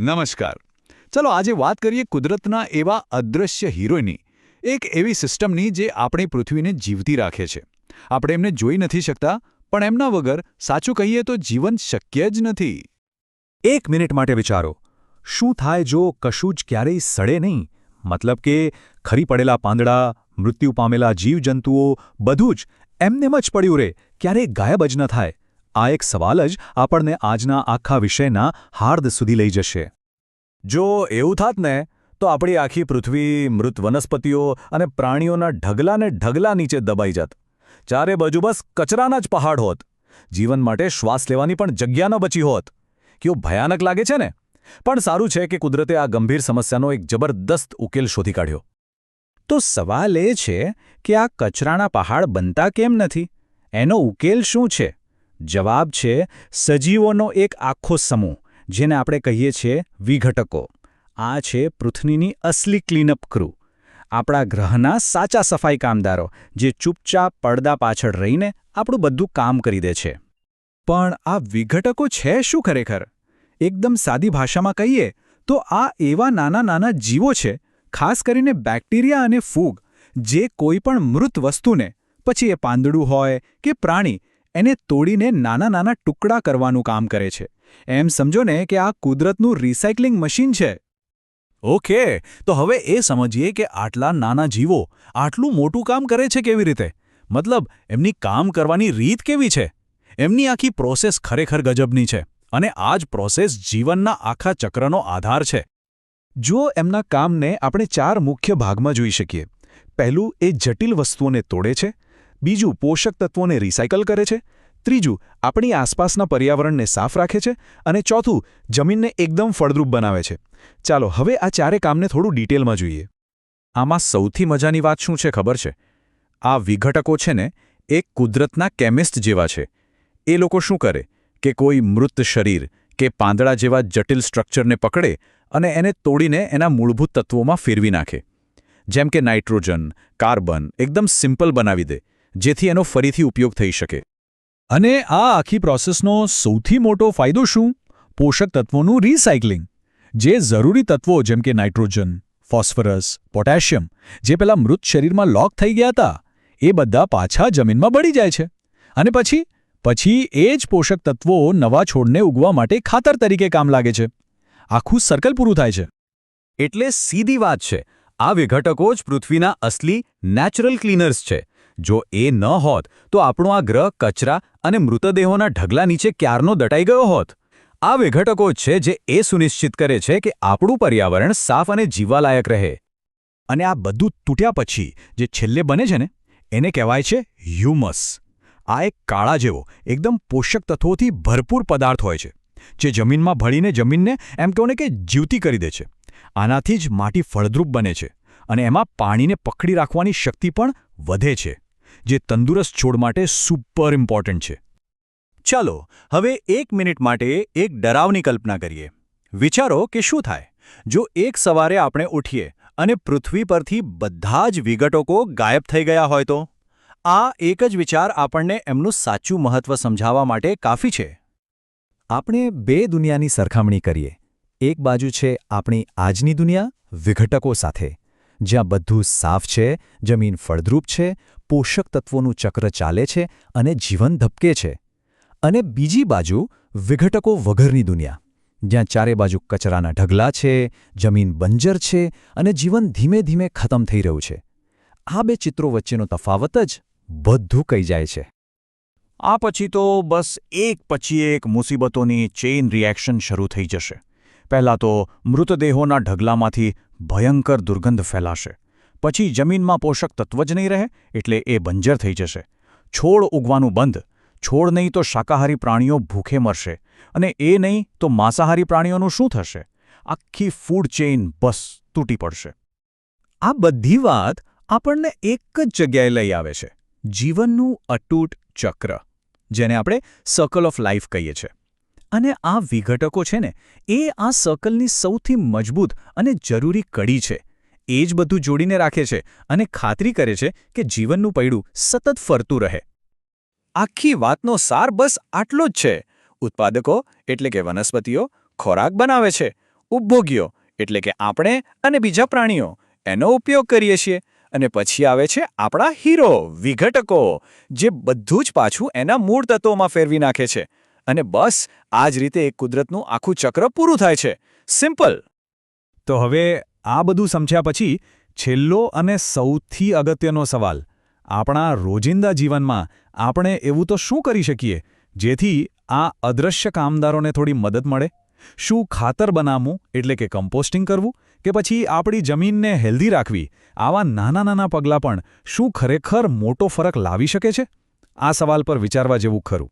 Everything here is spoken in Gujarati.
નમસ્કાર. ચલો આજે વાત કરીએ કુદરતના એવા અદૃશ્ય હીરોની એક એવી સિસ્ટમની જે આપણી પૃથ્વીને જીવતી રાખે છે. આપણે એમને જોઈ નથી શકતા, પણ એમના વગર સાચું કહીએ તો જીવન શક્ય જ નથી. એક મિનિટ માટે વિચારો. શું થાય જો કશું જ ક્યારેય સડે નહીં? મતલબ કે ખરી પડેલા પાંદડા, મૃત્યુ પામેલા જીવજંતુઓ, બધું જ એમનેમ જ પડ્યું રહે ક્યારેય ગાયબ જ ન થાય. આ એક સવાલ જ આપણને આજના આખા વિષયના હાર્દ સુધી લઈ જશે. જો એવું થાત ને, તો આપણી આખી પૃથ્વી મૃત વનસ્પતિઓ અને પ્રાણીઓના ઢગલાને ઢગલા નીચે દબાઈ જાત. ચારે બાજુ બસ કચરાના જ પહાડ હોત. જીવન માટે શ્વાસ લેવાની પણ જગ્યા ન બચી હોત. કેવું ભયાનક લાગે છે ને? પણ સારું છે કે કુદરતે આ ગંભીર સમસ્યાનો એક જબરદસ્ત ઉકેલ શોધી કાઢ્યો. તો સવાલ એ છે કે આ કચરાના પહાડ બનતા કેમ નથી? એનો ઉકેલ શું છે? જવાબ છે સજીવોનો એક આખો સમૂહ, જેને આપણે કહીએ છીએ વિઘટકો. આ છે પૃથ્વીની અસલી ક્લીનઅપ ક્રૂ. આપણા ગ્રહના સાચા સફાઈ કામદારો, જે ચૂપચાપ પડદા પાછળ રહીને આપણું બધું કામ કરી દે છે. પણ આ વિઘટકો છે શું ખરેખર? એકદમ સાદી ભાષામાં કહીએ, તો આ એવા નાના નાના જીવો છે, ખાસ કરીને બેક્ટેરિયા અને ફૂગ, જે કોઈ પણ મૃત વસ્તુને, પછી એ પાંદડું હોય કે પ્રાણી એને તોડીને નાના નાના ટુકડા કરવાનું કામ કરે છે. એમ સમજો ને કે આ કુદરતનું રિસાયકલિંગ મશીન છે. ઓકે, તો હવે એ સમજીએ કે આટલા નાના જીવો આટલું મોટું કામ કરે છે કેવી રીતે? મતલબ, એમની કામ કરવાની રીત કેવી છે? એમની આખી પ્રોસેસ ખરેખર ગજબની છે અને આ જ પ્રોસેસ જીવનના આખા ચક્રનો આધાર છે. જો એમના કામને આપણે ચાર મુખ્ય ભાગમાં જોઈ શકીએ. પહેલું, એ જટિલ વસ્તુઓને તોડે છે. બીજું પોષક તત્વોને રિસાયકલ કરે છે, ત્રીજું આપણી આસપાસના પર્યાવરણને સાફ રાખે છે અને ચોથું જમીનને એકદમ ફળદ્રુપ બનાવે છે. ચાલો હવે આ ચારે કામને થોડું ડિટેલમાં જોઈએ. આમાં સૌથી મજાની વાત શું છે ખબર છે? આ વિઘટકો છે ને એ કુદરતના કેમિસ્ટ જેવા છે. એ લોકો શું કરે? કે કોઈ મૃત શરીર કે પાંદડા જેવા જટિલ સ્ટ્રક્ચરને પકડે અને એને તોડીને એના મૂળભૂત તત્વોમાં ફેરવી નાખે. જેમ કે નાઇટ્રોજન, કાર્બન, એકદમ સિમ્પલ બનાવી દે. જેથી એનો ફરીથી ઉપયોગ થઈ શકે. અને આ આખી પ્રોસેસનો સૌથી મોટો ફાયદો શું? પોષક તત્વોનું રિસાયકલિંગ. જે જરૂરી તત્વો જેમ કે નાઇટ્રોજન, ફોસ્ફરસ, પોટેશિયમ, જે પેલા મૃત શરીરમાં લોક થઈ ગયા હતા, એ બધા પાછા જમીનમાં બળી જાય છે. અને પછી? પછી એ જ પોષક તત્વો નવા છોડને ઉગવા માટે ખાતર તરીકે કામ લાગે છે. આખું સર્કલ પૂરું થાય છે. એટલે સીધી વાત છે. આ વિઘટકો જ પૃથ્વીના અસલી નેચરલ ક્લીનર્સ છે. જો એ ન હોત, તો આપણો આ ગ્રહ કચરા અને મૃતદેહોના ઢગલા નીચે ક્યારનો દટાઈ ગયો હોત? આ વિઘટકો છે જે એ સુનિશ્ચિત કરે છે કે આપણું પર્યાવરણ સાફ અને જીવાલાયક રહે. અને આ બધું તૂટ્યા પછી જે છેલ્લે બને છે ને, એને કહેવાય છે હ્યુમસ. આ એક કાળા જેવો, એકદમ પોષક તત્વોથી ભરપૂર પદાર્થ હોય છે, જે જમીનમાં ભળીને જમીનને એમ કહોને કે જીવતી કરી દે છે. આનાથી જ માટી ફળદ્રુપ બને છે અને એમાં પાણીને પકડી રાખવાની શક્તિ પણ વધે છે. જે તંદુરસ્ત છોડ માટે સુપર ઇમ્પોર્ટન્ટ છે. ચાલો, હવે એક મિનિટ માટે એક ડરાવની કલ્પના કરીએ. વિચારો કે શું થાય? જો એક સવારે આપણે ઉઠીએ અને પૃથ્વી પરથી બધા જ વિઘટકો ગાયબ થઈ ગયા હોય તો? આ એક જ વિચાર આપણને એમનું સાચું મહત્વ સમજાવવા માટે કાફી છે. આપણે બે દુનિયાની સરખામણી કરીએ. એક બાજુ છે આપણી આજની દુનિયા વિઘટકો સાથે. જ્યાં બધું સાફ છે, જમીન ફળદ્રુપ છે, પોષક તત્વોનું ચક્ર ચાલે છે અને જીવન ધબકે છે. અને બીજી બાજુ, વિઘટકો વગરની દુનિયા, જ્યાં ચારે બાજુ કચરાના ઢગલા છે, જમીન બંજર છે અને જીવન ધીમે ધીમે ખતમ થઈ રહ્યું છે. આ બે ચિત્રો વચ્ચેનો તફાવત જ બધું કહી જાય છે. આ પછી તો બસ એક પછી એક મુસીબતોની ચેઇન રિએક્શન શરૂ થઈ જશે. પહેલાં તો મૃતદેહોના ઢગલામાંથી ભયંકર દુર્ગંધ ફેલાશે. પછી જમીનમાં પોષક તત્વ જ નહીં રહે, એટલે એ બંજર થઈ જશે. છોડ ઉગવાનું બંધ. છોડ નહીં તો શાકાહારી પ્રાણીઓ ભૂખે મરશે. અને એ નહીં તો માંસાહારી પ્રાણીઓનું શું થશે? આખી ફૂડ ચેઇન બસ તૂટી પડશે. આ બધી વાત આપણને એક જ જગ્યાએ લઈ આવે છે. જીવનનું અટૂટ ચક્ર, જેને આપણે સર્કલ ઓફ લાઈફ કહીએ છીએ. અને આ વિઘટકો છે ને, એ આ સર્કલની સૌથી મજબૂત અને જરૂરી કડી છે. એ જ બધું જોડીને રાખે છે અને ખાતરી કરે છે કે જીવનનું પૈડું સતત ફરતું રહે. આખી વાતનો સાર બસ આટલો જ છે. ઉત્પાદકો, એટલે કે વનસ્પતિઓ, ખોરાક બનાવે છે. ઉપભોગ્યો એટલે કે આપણે અને બીજા પ્રાણીઓ, એનો ઉપયોગ કરીએ છીએ. અને પછી આવે છે આપણા હીરો વિઘટકો, જે બધું જ પાછું એના મૂળ તત્વોમાં ફેરવી નાખે છે. અને બસ આ જ રીતે એક કુદરતનું આખું ચક્ર પૂરું થાય છે. સિમ્પલ. તો હવે આ બધું સમજ્યા પછી છેલ્લો અને સૌથી અગત્યનો સવાલ. આપણા રોજિંદા જીવનમાં આપણે એવું તો શું કરી શકીએ, જેથી આ અદૃશ્ય કામદારોને થોડી મદદ મળે? શું ખાતર બનાવવું, એટલે કે કમ્પોસ્ટિંગ કરવું, કે પછી આપણી જમીનને હેલ્ધી રાખવી, આવા નાના નાના પગલાં પણ શું ખરેખર મોટો ફરક લાવી શકે છે? આ સવાલ પર વિચારવા જેવું ખરું.